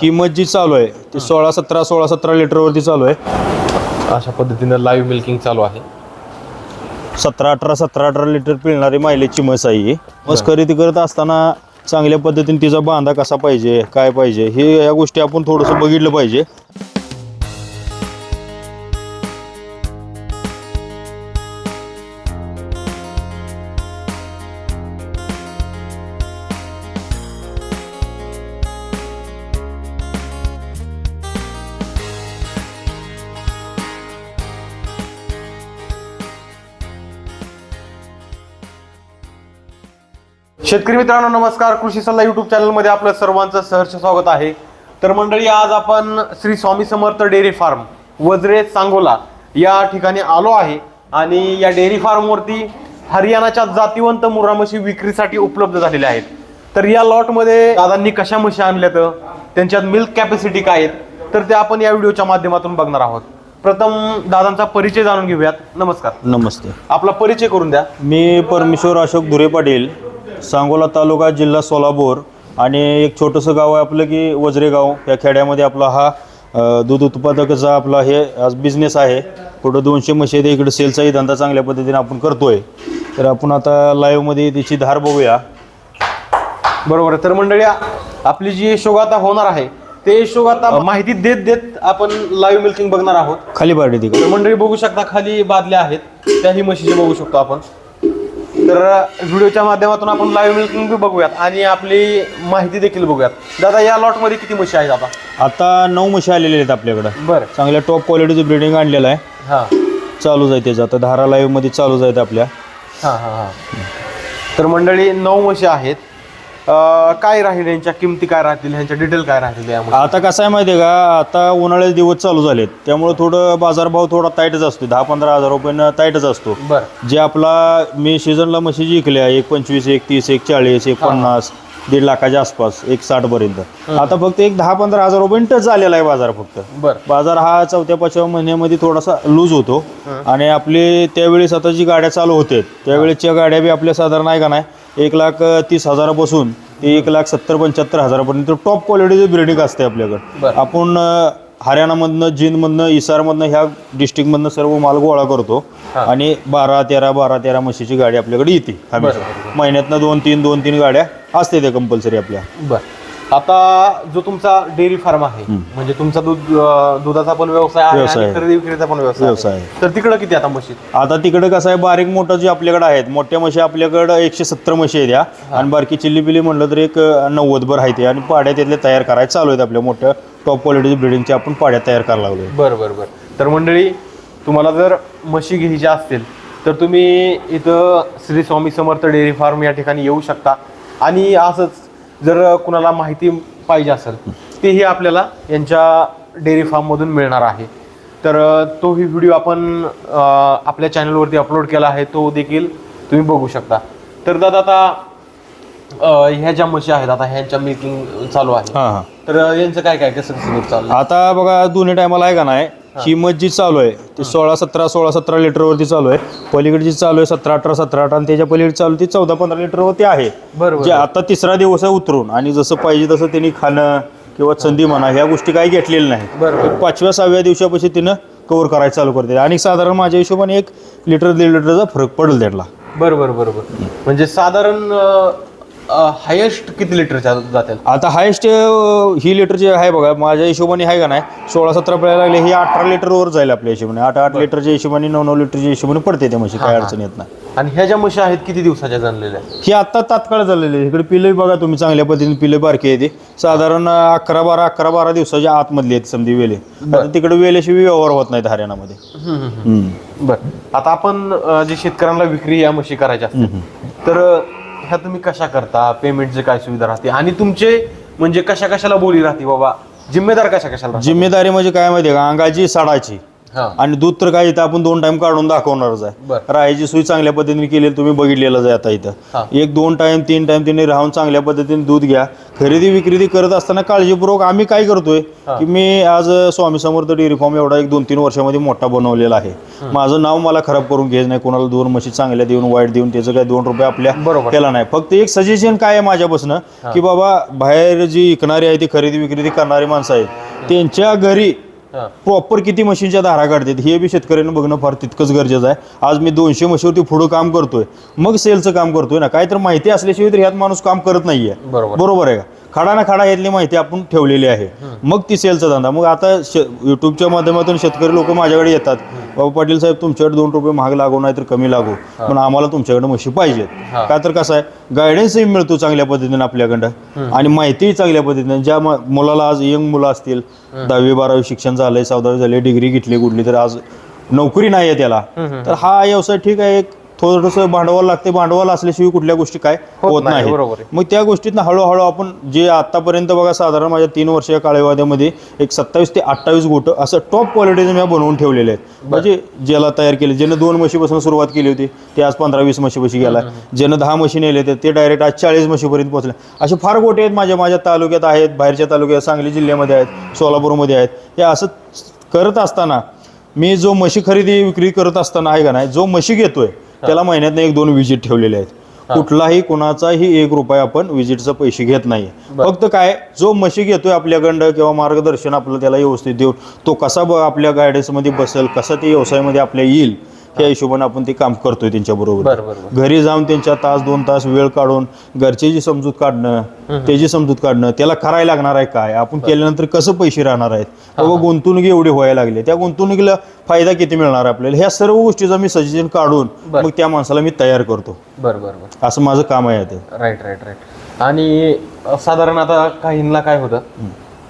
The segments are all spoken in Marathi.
किंमत जी चालू आहे. ती सोळा सतरा सोळा सतरा लिटरवरती चालू आहे. अशा पद्धतीनं लाईव्ह मिल्किंग चालू आहे. सतरा अठरा सतरा अठरा लिटर पिळणारी मायलेजची म्हस आहे ही. म्हस खरेदी करत असताना चांगल्या पद्धतीने तिचा बांधा कसा पाहिजे काय पाहिजे हे या गोष्टी आपण थोडंसं बघितलं पाहिजे. शेतकरी मित्रांनो नमस्कार. कृषी सल्ला युट्यूब चॅनलमध्ये आपलं सर्वांचं सहर्ष स्वागत आहे. तर मंडळी आज आपण श्री स्वामी समर्थ डेअरी फार्म वजरे सांगोला या ठिकाणी आलो आहे. आणि या डेअरी फार्मवरती हरियाणाच्या जातिवंत मुर्रा म्हशी विक्रीसाठी उपलब्ध झालेल्या आहेत. तर या लॉटमध्ये दादांनी कशा म्हशी आणल्यात? त्यांच्यात मिल्क कॅपॅसिटी काय आहेत? तर ते आपण या व्हिडिओच्या माध्यमातून बघणार आहोत. प्रथम दादांचा परिचय जाणून घेऊयात. नमस्कार. नमस्ते. आपला परिचय करून द्या. मी परमेश्वर अशोक धुरे पाटील. सांगोला तालुका जिल्हा सोलापूर आणि एक छोटंसं गाव आहे आपलं की वजरेगाव. या खेड्यामध्ये आपला हा अ, दूध उत्पादकाचा आपला हे आज बिझनेस आहे. पुढं दोनशे म्हशी आहेत इकडे सेलचाही धंदा चांगल्या पद्धतीने आपण करतोय. तर आपण आता लाईव्हमध्ये तिची धार बघूया. बरोबर आहे. तर मंडळी आपली जी यशोगाथा होणार आहे ते यशोगाथा माहिती देत देत आपण लाईव्ह मिल्किंग बघणार आहोत. खाली पार्टी तिकडे तर मंडळी बघू शकता खाली बादल्या आहेत. त्याही म्हशीचे बघू शकतो आपण. तर व्हिडिओच्या माध्यमातून आपण लाईव्ह मिल्किंग बघूयात आणि आपली माहिती देखील बघूयात. दादा या लॉटमध्ये किती म्हशी आहेत आता? आता नऊ म्हशी आलेल्या आहेत आपल्याकडं. बरं. चांगल्या टॉप क्वालिटीचं ब्रिडिंग आणलेलं आहे. हा. चालूच आहे त्याचं. आता धारा लाईव्हमध्ये चालूच आहेत आपल्या. हा हा हा. तर मंडळी नऊ म्हशी आहेत. अं, काय राहील यांच्या? किमती काय राहतील? ह्यांच्या डिटेल काय राहतील यामध्ये? आता कसं आहे माहिती आहे का? आता उन्हाळ्याचे दिवस चालू झालेत. त्यामुळे थोडं बाजारभाव थोडा टाईटच असतो. दहा पंधरा हजार रुपयानं टाईटच असतो. बरं. जे आपला मी सीझनला म्हशी जिंकल्या एक पंचवीस एक तीस एक चाळीस एक पन्नास दीड लाखाच्या आसपास एक साठ पर्यंत. आता फक्त एक दहा पंधरा हजार रुपये टच झालेला आहे बाजार फक्त. बरं. बाजार हा चौथ्या पाचव्या महिन्यामध्ये थोडासा लूज होतो. आणि आपले त्यावेळेस आता जी गाड्या चालू होते त्यावेळेसच्या गाड्या बी आपल्या साधारण आहे का नाही? एक लाख तीस हजारापासून ते एक लाख सत्तर पंच्याहत्तर हजारापर्यंत. टॉप क्वालिटीचं ब्रिडिंग असते आपल्याकडे. आपण हरियाणामधनं जिनमधनं इसारमधनं ह्या डिस्ट्रिक्टमधनं सर्व माल गोळा करतो. आणि बारा तेरा बारा तेरा म्हशीची गाडी आपल्याकडे येते. महिन्यातनं दोन तीन दोन तीन गाड्या असते त्या कंपल्सरी आपल्या. बर. आता जो तुमचा डेअरी फार्म आहे म्हणजे तुमचा दूध दुधाचा पण व्यवसाय आहे व्यवसाय आणि आहे. खरेदी विक्रीचा पण व्यवसाय व्यवसाय आहे. आहे. तर तिकडं किती आता म्हशी? आता तिकडे कसं आहे बारीक मोठं जे आपल्याकडे आहेत मोठ्या म्हशी आपल्याकडं एकशे सत्तर म्हशी आहेत या. आणि बारकी चिल्ली पिल्ली म्हणलं तर एक अं, नव्वद भर आहे ते आणि पाड्या त्यातले तयार करायला चालू आहेत आपल्या मोठ्या. टॉप क्वालिटीची ब्रिडिंगच्या आपण पाड्या तयार करायला लागलो बर बर बर. तर मंडळी तुम्हाला जर म्हशी घ्यायच्या असतील तर तुम्ही इथं श्री स्वामी समर्थ डेअरी फार्म या ठिकाणी येऊ शकता. आणि असंच जर कुणाला माहिती पाहिजे असेल तेही आपल्याला यांच्या डेअरी फार्ममधून मिळणार आहे. तर तोही व्हिडिओ आपण आपल्या चॅनलवरती अपलोड केला आहे तो देखील तुम्ही बघू शकता. तर दादा आता ह्या ज्या म्हशी आहेत आता ह्यांच्या मिल्किंग चालू आहे. हां हां. तर यांचं काय काय कसं चालू आहे? आता बघा दोन्ही टायमाला आहे का नाही? किंमत जी चालू आहे. ती सोळा सतरा सोळा सतरा लिटरवरती चालू आहे. पलीकडे जी चालू आहे सतरा अठरा सतरा अठरा. आणि त्याच्या पलीकडे चालू ती चौदा पंधरा लिटरवरती आहे. बरोबर. जे आता तिसरा दिवस आहे उतरून. आणि जसं पाहिजे तसं त्यांनी खाणं किंवा संधी म्हणा ह्या गोष्टी काही घेतलेल्या नाही पाचव्या सहाव्या दिवसापासून तिनं कव्हर करायला चालू करते. आणि साधारण माझ्या हिशोबाने एक लिटर दीड लिटरचा फरक पडेल त्याला बरोबर बरोबर. म्हणजे साधारण हायेस्ट किती लिटरच्या जातील? आता हायेस्ट ही लिटर जे आहे बघा माझ्या हिशोबाने आहे का नाही सोळा सतरा पडायला लागले ही अठरा लिटरवर जाईल आपल्या हिशोबाने. आठ आठ लिटरच्या हिशोबाने नऊ नऊ लिटरच्या हिशोबाने पडते त्या म्हशी काय अडचण येत नाही. आणि ह्या ज्या म्हशी आहेत किती दिवसाच्या जणलेल्या ही आत्ता तात्काळ झालेली इकडे पिले बघा तुम्ही चांगल्या पद्धतीने पिले बारकी आहे ते. साधारण अकरा बारा अकरा बारा दिवसाच्या आतमधली आहेत समधी वेले. आता तिकडे वेल्याशिवाय व्यवहार होत नाहीत हरियाणामध्ये. हम्म. बर. आता आपण अं, जे शेतकऱ्यांना विक्री या म्हशी करायच्या तर ह्या तुम्ही कशा करता? पेमेंटचे काय सुविधा राहते? आणि तुमचे म्हणजे कशा कशाला बोली राहते बाबा? जिम्मेदार कशा कशाला राहते? जिम्मेदारी म्हणजे काय माहिती आहे का? अंगाची साडाची. आणि दूध तर काय इथं आपण दोन टाइम काढून दाखवणारच आहे. राहायची सोय चांगल्या पद्धतीने केली तुम्ही बघितलेलंच आहे आता. इथं. एक दोन टाइम तीन टाइम तिने राहून चांगल्या पद्धतीने दूध घ्या. खरेदी विक्रेदी करत असताना काळजीपूर्वक आम्ही काय करतोय की मी आज स्वामी समर्थ डेअरी फार्म एवढा एक दोन तीन वर्षामध्ये मोठा बनवलेला आहे. माझं नाव मला खराब करून घ्यायचं नाही. कोणाला दोन म्हशी चांगल्या देऊन वाईट देऊन त्याचं काय दोन रुपये आपल्या बरोबर. केला नाही. फक्त एक सजेशन काय आहे माझ्यापासून की बाबा बाहेर जी विकणारी आहे ती खरेदी विक्रेदी करणारी माणसं आहेत त्यांच्या घरी प्रॉपर किती मशीनच्या धारा काढतात हे बी शेतकऱ्यांना बघणं फार तितकंच गरजेचं आहे. आज मी दोनशे म्हशीवरती पुढं काम करतोय मग सेलचं काम करतोय ना. काय तर माहिती असल्याशिवाय तर ह्यात माणूस काम करत नाहीये. बरोबर. बरोबर आहे का? खडा ना खडा यातली माहिती आपण ठेवलेली आहे. मग ती सेलचा धंदा. मग आता युट्यूबच्या माध्यमातून शेतकरी लोक माझ्याकडे येतात. बाबा पाटील साहेब तुमच्याकडे दोन रुपये महाग लागू नाही तर कमी लागू. पण आम्हाला तुमच्याकडे म्हशी पाहिजेत. हा. का तर कसं आहे गायडन्सही मिळतो चांगल्या पद्धतीने आपल्याकडं. आणि माहितीही चांगल्या पद्धतीने. ज्या मुलाला आज यंग मुलं असतील दहावी बारावी शिक्षण झालंय चौदावी झाले डिग्री घेतली कुठली तर आज नोकरी नाही आहे त्याला. तर हा व्यवसाय ठीक आहे एक थोडंसं भांडवल लागते. भांडवल असल्याशिवाय कुठल्या गोष्टी काय होत नाही, बरोबर. मग त्या गोष्टीतनं हळूहळू आपण जे आतापर्यंत बघा साधारण माझ्या तीन वर्षीय काळेवाद्यामध्ये एक सत्तावीस ते अठ्ठावीस गोट असं टॉप क्वालिटीचं मी बनवून ठेवलेले आहेत. म्हणजे ज्याला तयार केले ज्यानं दोन म्हशीपासून सुरुवात केली होती ते आज पंधरा वीस म्हशीपाशी गेला ज्यानं दहा म्हशी नेले तर ते डायरेक्ट आज चाळीस म्हशीपर्यंत पोहोचले. असे फार गोटे आहेत माझ्या माझ्या तालुक्यात आहेत बाहेरच्या तालुक्यात सांगली जिल्ह्यामध्ये आहेत सोलापूरमध्ये आहेत. हे असं करत असताना मी जो म्हशी खरेदी विक्री करत असताना आहे का नाही जो म्हशी घेतोय त्याला महिन्यात एक दोन विजिट ठेवलेले आहेत. कुठलाही कोणाचाही एक रुपया आपण विजिटचा पैसे घेत नाही. फक्त काय जो म्हशी घेतोय आपल्याकडं किंवा मार्गदर्शन आपलं त्याला व्यवस्थित देऊन तो कसा आपल्या गायडन्समध्ये बसेल कसा ते व्यवसायामध्ये आपल्या येईल त्या हिशोबाने आपण ते काम करतोय त्यांच्याबरोबर. बरं बरं घरी जाऊन त्यांच्या तास दोन तास वेळ काढून घरची समजूत काढणं त्याची समजूत काढणं त्याला करायला लागणार आहे काय? आपण केल्यानंतर कसं पैसे राहणार आहेत? बाबा गुंतवणूक एवढी व्हायला लागली. त्या गुंतवणुकीला फायदा किती मिळणार आहे आपल्याला? ह्या सर्व गोष्टीचा मी सजेशन काढून बरं. मग त्या माणसाला मी तयार करतो. बरं बरं बरं. असं माझं काम आहे ते राईट राईट राईट आणि अ, साधारण आता काहींना काय होतं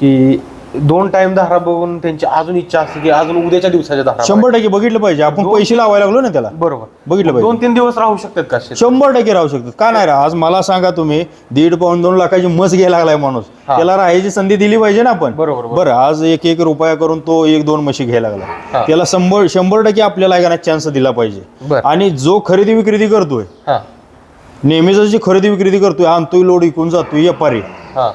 की दोन टाइम धारा बघून त्यांची अजून इच्छा असते की अजून उद्याच्या दिवसाच्या धारा शंभर टक्के बघितलं पाहिजे. आपण पैसे लावायला लागलो ना त्याला. बरोबर. बघितलं पाहिजे. दोन तीन दिवस राहू शकतात का शेत? शंभर टक्के राहू शकतात. का नाही राहा आज मला सांगा तुम्ही दीड पाऊन दोन लाखाची मस घ्यायला लागलाय माणूस. हा. त्याला राहायची संधी दिली पाहिजे ना आपण. बरोबर, बरोबर. बरं आज एक एक रुपया करून तो एक दोन म्हशी घ्यायला हा. लागला त्याला शंभर शंभर टक्के आपल्याला नाही चान्स दिला पाहिजे. बरं. आणि जो खरेदी विक्रेती करतोय हा. नेहमीच जी खरेदी विक्रेती करतोय आणतोय लोड इकून जातोय व्यापारी. हा.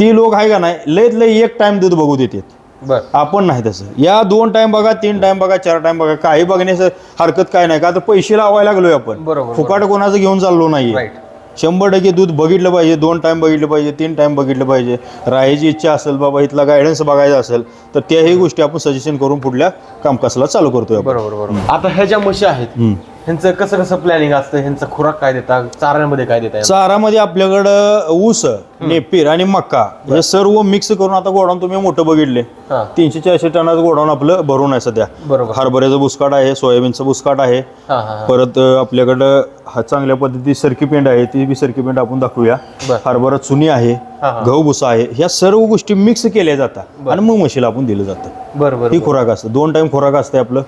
ती लोक आहे का नाही लयत लय एक टाइम दूध बघू देतात बर. आपण नाही तसं. या दोन टाइम बघा तीन टाइम बघा चार टाइम बघा काही बघण्याचं हरकत काय नाही. का तर पैसे लावायला लागलोय आपण. बरोबर, फुकाट कोणाचं घेऊन चाललो नाही राईट शंभर टक्के दूध बघितलं पाहिजे दोन टाइम बघितलं पाहिजे तीन टाइम बघितलं पाहिजे. राहायची इच्छा असेल बाबा इथला गायडन्स बघायचा असेल तर त्याही गोष्टी आपण सजेशन करून पुढल्या कामकाजाला चालू करतोय आपण. बरोबर बरोबर. आता ह्या ज्या म्हशी आहेत हम्म. ह्यांचं कसं कसं प्लॅनिंग असतं? ह्यांचं खुराक काय देतात? चाऱ्यांमध्ये काय देतात? चारामध्ये आपल्याकडं ऊस नेपीर आणि मक्का हे सर्व मिक्स करून आता गोडाऊन तुम्ही मोठं बघितले. हा. तीनशे चारशे टनाचं गोडाऊन आपलं भरून आहे सध्या. बरोबर. हरभऱ्याचं बुसकाट आहे सोयाबीनचं बुसकाट आहे. हा हा हा. परत अ, आपल्याकडं हा चांगल्या पद्धती सरकी पेंड आहे ती बी सरकी पेंड आपण दाखवूया. बर. हरभरा चुनी आहे हा, हा. गहू भुसा आहे ह्या सर्व गोष्टी मिक्स केल्या जातात आणि मग म्हशीला आपण दिलं जातं. बरं बरं ही खुराक असते. दोन टाइम खुराक असते आपलं.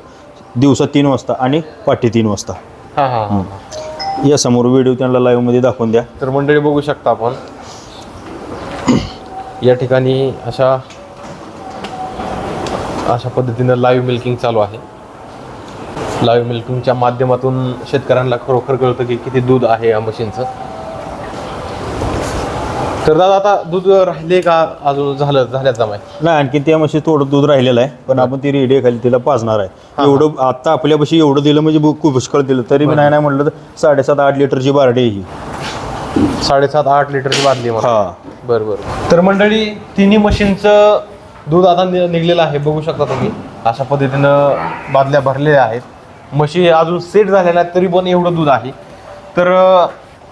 दिवसा तीन वाजता आणि पाठी तीन वाजता. हा हा हा. या समोर व्हिडिओ त्यांना लाईव्हमध्ये दाखवून द्या. तर मंडळी बघू शकता आपण. या ठिकाणी अशा अशा पद्धतीनं लाईव्ह मिल्किंग चालू आहे. लाईव्ह मिल्किंगच्या माध्यमातून शेतकऱ्यांना खरोखर कळतं की किती दूध आहे या मशीनचं तर दादा आता दूध राहिले का? अजून झालं झाल्यात जमाय. नाही आणखी त्या म्हशी थोडं दूध राहिलेलं आहे पण आपण ती रेडी खाली तिला पाजणार आहे. एवढं आता आपल्यापाशी एवढं दिलं म्हणजे खूप पुष्कळ दिलं. तरी मी नाही नाही म्हटलं तर साडेसात आठ लिटरची बारडी ही. साडेसात आठ लिटरची बादली हा. बरं बरं. तर मंडळी तिन्ही मशीनचं दूध आता नि- निघलेलं आहे बघू शकता तुम्ही. अशा पद्धतीनं बादल्या भरलेल्या आहेत. म्हशी अजून सेट झालेल्या आहेत तरी पण एवढं दूध आहे. तर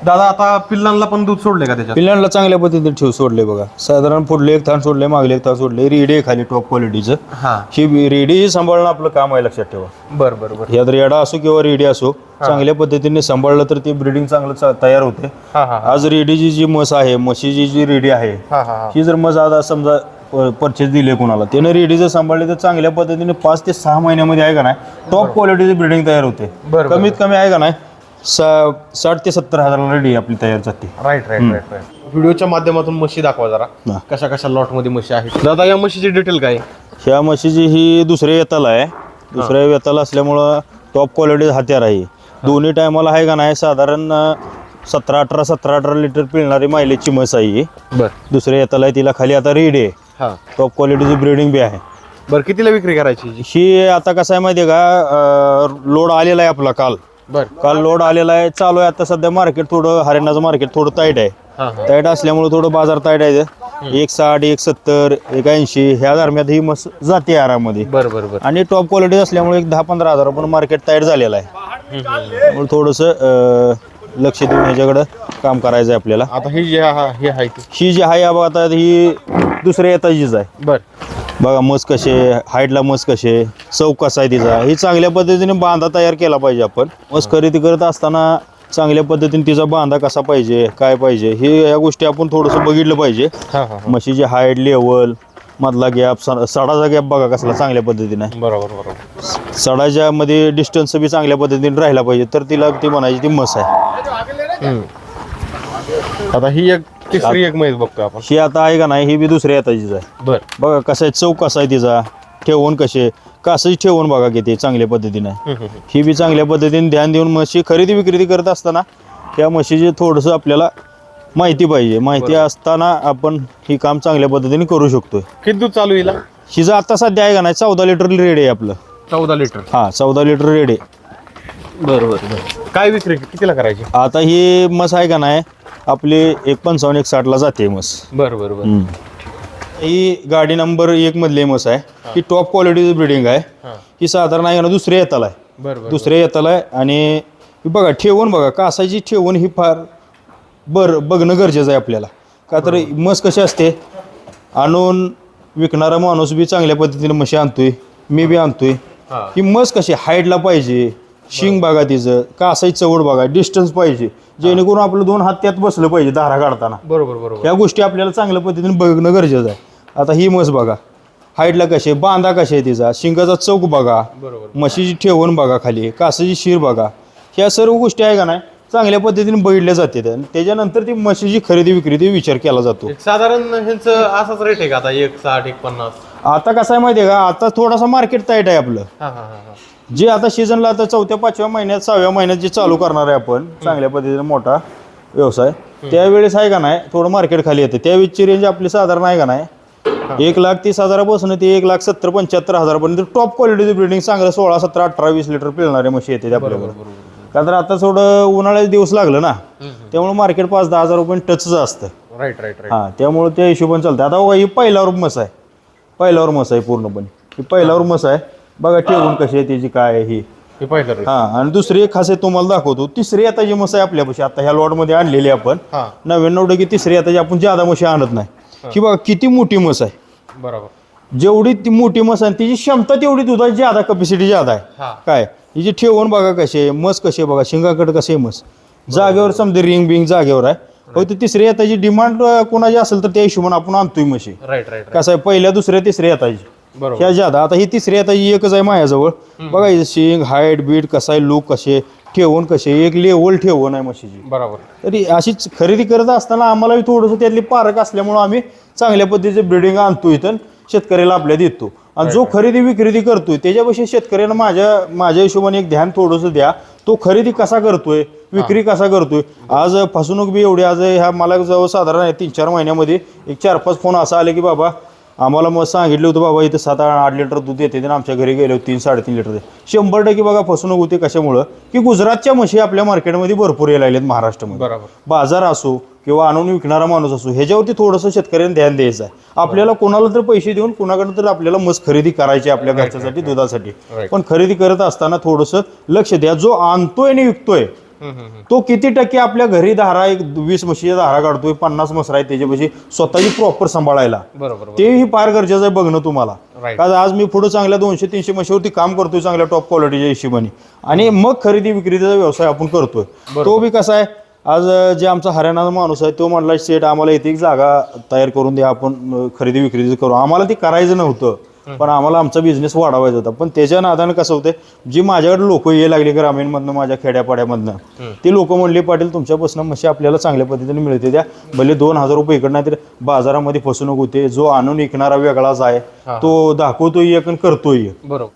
दादा आता पिल्लांना पण दूध सोडले का त्याच्यात? पिल्लांना चांगल्या पद्धतीने ठेव सोडले बघा. साधारण पुढले एक थान सोडले मागले एक थान सोडले रेडी आहे खाली टॉप क्वालिटीचं हा. ही रेडी सांभाळणं आपलं काम आहे लक्षात ठेवा. बरं बरं बरं. यात रेडा असो किंवा रेडी असो चांगल्या पद्धतीने सांभाळलं तर ते ब्रिडिंग चांगलं चा- तयार होते. हा हा आज रेडीची जी म्हस आहे म्हशीची जी रेडी आहे हा हा हा. ही जर म्हस आज समजा परचेस दिली कोणाला त्याने रेडी जर सांभाळली तर चांगल्या पद्धतीने पाच ते सहा महिन्यामध्ये आहे का नाही टॉप क्वालिटीची ब्रिडिंग तयार होते. बरं. कमीत कमी आहे का नाही सा साठ ते सत्तर हजाराला रेडी आपली तयार जाते. राईट राईट राईट राईट व्हिडिओच्या माध्यमातून म्हशी दाखवा जरा. हा. कशा कशा लॉटमध्ये म्हशी आहेत. दादा या म्हशीची डिटेल काय? आहे? ह्या म्हशीची ही दुसऱ्या येताला आहे. दुसऱ्या येताला असल्यामुळं टॉप क्वालिटी हत्यार आहे. दोन्ही टायमाला आहे का नाही साधारण सतरा अठरा सतरा अठरा लिटर पिळणारी मायलेजची म्हस आहे ही. बर. दुसऱ्या येताला आहे तिला खाली आता रेड आहे. हा. टॉप क्वालिटीचं ब्रिडिंग बी आहे. बर कितीला विक्री करायची? ही आता कसं आहे माहिती आहे का लोड आलेला आहे आपला काल. बर. काल लोड आलेला आहे चालू आहे आता सध्या मार्केट थोडं हरियाणाचं मार्केट थोडं टाईट आहे. हा टाईट असल्यामुळे थोडं बाजार टाईट आहे. एक साठ एक सत्तर एक ऐंशी ह्या दरम्यान ही मस्त जाते आरामध्ये. बर बर बर. आणि टॉप क्वालिटी असल्यामुळे एक दहा पंधरा हजार पण मार्केट टाईट झालेलं आहे. त्यामुळे थोडंसं अं, लक्ष देऊन ह्याच्याकडं काम करायचं आहे आपल्याला. आता ही जी हा हे आहे ती. ही जी आहे बघा आता ही दुसऱ्या येताचीच आहे. बर. बघा मस कसे हाईटला मस कसे चौक कसा आहे तिचा. ही चांगल्या पद्धतीने बांधा तयार केला पाहिजे आपण. मस खरेदी करत असताना चांगल्या पद्धतीने तिचा बांधा कसा पाहिजे काय पाहिजे हे या गोष्टी आपण थोडंसं बघितलं पाहिजे. हा हा म्हशीची हाईट लेवल मधला गॅप सडाचा गॅप बघा कसला चांगल्या पद्धतीने. बरोबर बरोबर. सडाच्या मध्ये डिस्टन्स बी चांगल्या पद्धतीने राहिला पाहिजे तर तिला ती म्हणायची ती मस आहे. आता ही एक तिसरी एक म्हैस बघतो आपण. ही आता आहे का नाही ही बी दुसऱ्या येताचीच आहे. बर. बघा कसा आहे चौक कसा आहे तिचा ठेवून कसे कासही ठेवून बघा किती चांगल्या पद्धतीने. ही बी चांगल्या पद्धतीने ध्यान देऊन म्हशी खरेदी विक्रेती करत असताना त्या म्हशीचे थोडंसं आपल्याला माहिती पाहिजे. माहिती असताना आपण ही काम चांगल्या पद्धतीने करू शकतोय. किती दूध चालू हिला? हिचं आता सध्या आहे का नाही चौदा लिटर रेड आहे आपलं. चौदा लिटर. हा चौदा लिटर रेड आहे. बरोबर काय विक्री कितीला करायची? आता ही मस आहे का नाही आपली एक पंचावन्न एक साठला जाते मस. बर बर बर हम्म. ही गाडी नंबर एक मधली मस आहे. ही. टॉप क्वालिटीची ब्रिडिंग आहे. हा. साधारण आहे का ना दुसऱ्या येताला आहे. बर बर दुसऱ्या येताला आहे आणि ही बघा ठेवून बघा कासाची ठेवून ही फार बरं बघणं गरजेचं आहे आपल्याला. का तर मस कशी असते? आणून विकणारा माणूस बी चांगल्या पद्धतीने म्हशी आणतोय मी बी आणतोय. हा. ही मस कशी हाईटला पाहिजे शिंग बघा तिचं कासाई चवड बघा डिस्टन्स पाहिजे. जेणेकरून आपलं दोन हात त्यात बसलं पाहिजे धारा काढताना. बरोबर बरोबर. या गोष्टी आपल्याला चांगल्या पद्धतीने बघणं गरजेचं आहे. आता ही मस बघा हाईटला कशी आहे? बांधा कशी आहे तिचा? शिंगाचा चौक बघा. बरोबर. म्हशीची ठेवण बघा खाली कासाची शिर बघा. ह्या सर्व गोष्टी आहे का नाही? चांगल्या पद्धतीने बघितल्या जाते. आणि त्याच्यानंतर ती म्हशीची खरेदी विक्री विचार केला जातो. साधारण ह्यांचं असाच रेट आहे का आता? एक साठ एक पन्नास? आता कसं आहे माहिती आहे का? आता थोडासा मार्केट टाईट आहे आपलं. जे आता सीझनला आता चौथ्या पाचव्या महिन्यात सहाव्या महिन्यात जे चालू करणार आहे आपण चांगल्या पद्धतीने मोठा व्यवसाय त्यावेळेस आहे का नाही थोडं मार्केट खाली येते. त्यावेळेसची रेंज आपली साधारण आहे का नाही? एक लाख तीस हजारापासून ते एक लाख सत्तर पंच्याहत्तर हजारापर्यंत टॉप क्वालिटीची ब्रिडिंग चांगलं सोळा सतरा अठरा वीस लिटर पिळणारे म्हशी येते आपल्याकडे का तर आता थोडं उन्हाळ्याचे दिवस लागलं ना त्यामुळे मार्केट पाच दहा हजार रुपये टचच असतं. राईट राईट राईट हां त्यामुळे त्या हिशोबाने चालतं. आता बघा ही पहिल्यावर मस आहे. पहिल्यावर मस आहे पूर्णपणे. ही पहिल्यावर मस आहे. बघा ठेवून कशी आहे त्याची काय आहे ही. हे पहिलं हा आणि दुसरी एक खासियत तुम्हाला दाखवतो. तिसरी आता जी मस आहे आपल्यापाशी आता ह्या लॉटमध्ये आणलेली आपण. हा. नव्याण्णव टक्के तिसरी आता जी आपण जादा म्हशी आणत नाही. ही. बघा किती मोठी मस आहे. बरोबर. जेवढी ती मोठी मस आहे तिची क्षमता तेवढी दुधाची जादा कपॅसिटी जादा आहे. हा हिची ठेवून बघा कशी आहे मस कशी आहे बघा शिंगाकडे आहे मस. जागेवर समजा रिंग बिंग जागेवर आहे. हो ती तिसरी येताची डिमांड कोणाची असेल तर त्या हिशोबाने आपण आणतोय म्हशी राईट राईट कसं आहे पहिल्या दुसऱ्या तिसऱ्या येताची बरोबर. ह्या जादा आता ही तिसरी येताची एकच आहे माझ्याजवळ. बघा शिंग हाईट बीट कसा आहे लूक कसे ठेवून कसे एक लेवल ठेवून आहे म्हशीची बरोबर. तरी अशीच खरेदी करत असताना आम्हाला थोडंसं त्यातली पारक असल्यामुळं आम्ही चांगल्या पद्धतीचे ब्रिडिंग आणतो इथं शेतकऱ्याला आपल्या देतो. आणि जो खरेदी विक्रेती करतोय त्याच्यापेक्षा शेतकऱ्यानं माझ्या माझ्या हिशोबाने एक ध्यान थोडंसं द्या. तो खरेदी कसा करतोय विक्री कसा करतोय? आज फसवणूक बी एवढी आज ह्या मला जवळ साधारण आहे तीन चार महिन्यामध्ये एक चार पाच फोन असा आले की बाबा आम्हाला मग सांगितलं होतं बाबा इथं सात आठ लिटर दूध येते आणि आमच्या घरी गेले होते तीन साडेतीन लिटर शंभर टक्के बघा फसवणूक होते कशामुळं? की गुजरातच्या म्हशी आपल्या मार्केटमध्ये भरपूर यायला लागल्यात महाराष्ट्रामध्ये. बरोबर. बाजार असो किंवा आणून विकणारा माणूस असो ह्याच्यावरती थोडंसं शेतकऱ्यांनी ध्यान द्यायचं आहे. आपल्याला कोणाला तर पैसे देऊन कोणाकडनं तर आपल्याला मस खरेदी करायची आपल्या घरच्यासाठी दुधासाठी. पण खरेदी करत असताना थोडंसं लक्ष द्या. जो आणतोय आणि विकतोय. तो किती टक्के आपल्या घरी धारा एक वीस म्हशीच्या धारा काढतोय पन्नास मसरा आहे त्याच्यापाशी स्वतःची प्रॉपर सांभाळायला. बरोबर तेही फार गरजेचं आहे बघणं तुम्हाला. कारण आज मी पुढे चांगल्या दोनशे तीनशे म्हशीवरती काम करतोय चांगल्या टॉप क्वालिटीच्या हिशोबाने. आणि मग खरेदी विक्रीचा व्यवसाय आपण करतोय. तो बी कसा आहे आज जे आमचा हरियाणाचा माणूस आहे तो म्हणला सेट आम्हाला इथे एक जागा तयार करून द्या आपण खरेदी विक्रीचं करू. आम्हाला ते करायचं नव्हतं. पण आम्हाला आमचा बिझनेस वाढवायचा होता. पण त्याच्या नादानं कसं होतं जी माझ्याकडे लोक ये लागले ग्रामीणमधनं माझ्या खेड्यापाड्यामधनं ते लोक म्हणले पाटील तुमच्यापासून म्हशी आपल्याला चांगल्या पद्धतीने मिळते द्या. भले दोन हजार रुपये इकडं नाही तर बाजारामध्ये फसवणूक होते जो आणून विकणारा वेगळाच आहे तो दाखवतोय एक आणि करतोय बरोबर.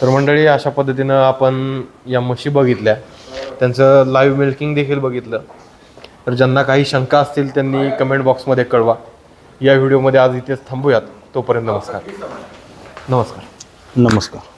तर मंडळी अशा पद्धतीनं आपण या म्हशी बघितल्या. त्यांचं लाईव्ह मिल्किंग देखील बघितलं. तर ज्यांना काही शंका असतील त्यांनी कमेंट बॉक्समध्ये कळवा. या व्हिडिओमध्ये आज इथेच थांबूयात. तोपर्यंत नमस्कार. नमस्कार. नमस्कार.